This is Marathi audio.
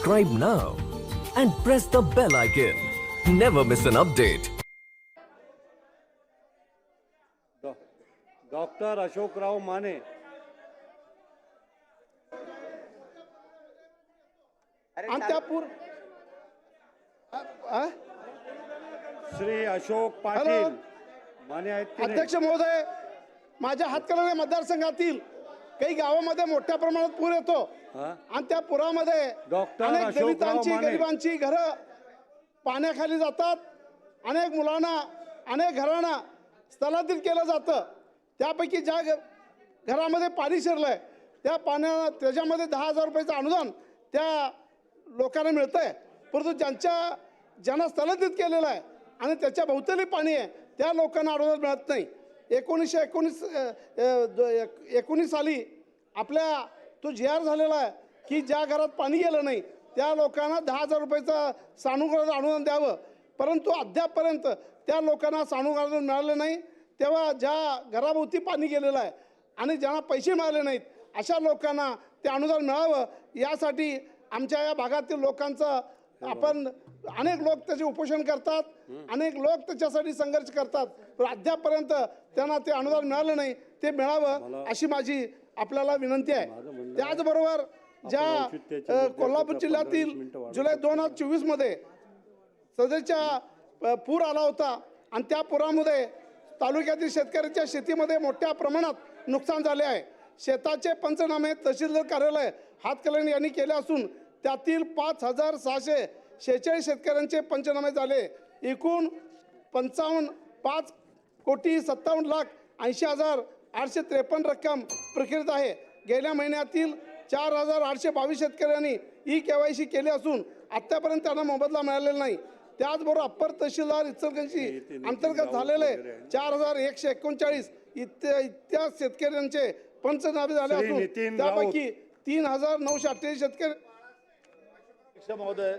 subscribe now and press the bell icon. Never miss an update. डॉ- डॉक्टर अशोकराव माने आणि त्या पूर अ- अ? श्री अशोक पाटील माने आहेत की नाही? अध्यक्ष महोदय माझ्या हातकणंगले मतदारसंघातील काही गावामध्ये मोठ्या प्रमाणात पूर येतो? आणि त्या पुरामध्ये अनेक दलितांची. गरिबांची घरं पाण्याखाली जातात. अनेक मुलांना अनेक घरांना स्थलांतरित केलं जातं. त्यापैकी ज्या घरामध्ये पाणी शिरलंय त्या पाण्या त्याच्यामध्ये दहा हजार रुपयाचं अनुदान त्या लोकांना मिळतं आहे परंतु ज्यांच्या ज्यांना स्थलांतरित केलेलं आहे आणि त्याच्या भोवताली पाणी आहे त्या लोकांना अनुदान मिळत नाही. एकोणीसशे एकोणीस एकोणीस साली आपल्या तो जी आर झालेला आहे की ज्या घरात पाणी गेलं नाही त्या लोकांना दहा हजार रुपयाचं सानुग्रहाचं अनुदान द्यावं. परंतु अद्यापपर्यंत त्या लोकांना सानुग्रहाचं मिळालं नाही तेव्हा ज्या घराभोवती पाणी गेलेलं आहे आणि ज्यांना पैसे मिळाले नाहीत अशा लोकांना ते अनुदान मिळावं. यासाठी आमच्या या भागातील लोकांचं आपण अनेक लोक त्याचे उपोषण करतात अनेक लोक त्याच्यासाठी संघर्ष करतात पण अद्यापपर्यंत त्यांना ते अनुदान मिळालं नाही ते मिळावं अशी माझी आपल्याला विनंती आहे. त्याचबरोबर ज्या कोल्हापूर जिल्ह्यातील 15 मिनिटं वाढवू जुलै दोन हजार चोवीसमध्ये सध्याच्या पूर आला होता आणि त्या पुरामध्ये तालुक्यातील शेतकऱ्यांच्या शेतीमध्ये मोठ्या प्रमाणात नुकसान झाले आहे. शेताचे पंचनामे तहसीलदार कार्यालय हातकलंगणे यांनी केले असून त्यातील पाच हजार सहाशे शेहेचाळीस शेतकऱ्यांचे पंचनामे झाले. एकूण पंचावन्न पाच कोटी सत्तावन्न लाख ऐंशी हजार आठशे त्रेपन्न रक्कम प्रक्रियेत आहे. गेल्या महिन्यातील चार हजार आठशे बावीस शेतकऱ्यांनी ई के वाय सी केली असून आत्तापर्यंत त्यांना मोबदला मिळालेला नाही. त्याचबरोबर अप्पर तहसीलदार इचलकरंजी अंतर्गत झालेले चार हजार एकशे एकोणचाळीस इत्या इत्या शेतकऱ्यांचे पंचनामे झाले असून. त्यापैकी तीन हजार नऊशे अठ्ठेचाळीस शेतकरी महोदय